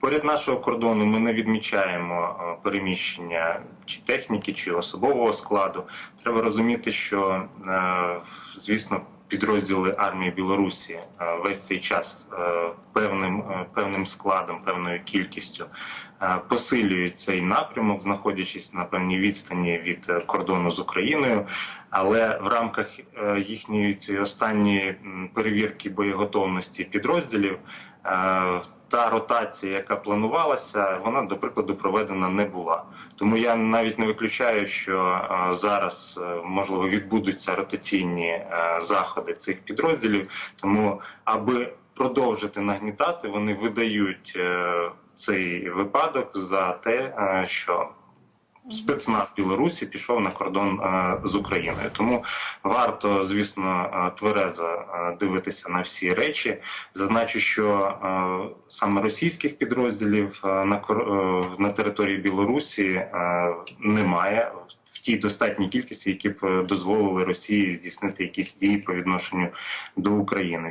Поряд нашого кордону ми не відмічаємо е, переміщення чи техніки, чи особового складу. Треба розуміти, що е, звісно. Підрозділи армії Білорусі е, весь цей час певним певним складом, певною кількістю е, посилюють цей напрямок, знаходячись на певній відстані від е, кордону з Україною. Але в рамках е, їхньої цієї останньої перевірки боєготовності підрозділів та ротація, яка планувалася, вона до прикладу проведена не була. Тому я навіть не виключаю, що зараз можливо відбудуться ротаційні заходи цих підрозділів. Тому аби продовжити нагнітати, вони видають е, цей випадок за те, е, що спецназ Білорусі пішов на кордон е, з Україною. Тому варто, звісно, тверезо дивитися на всі речі. Зазначу, що саме російських підрозділів на на території Білорусі немає. В тій достатній кількості, які б дозволили Росії здійснити якісь дії по відношенню до України.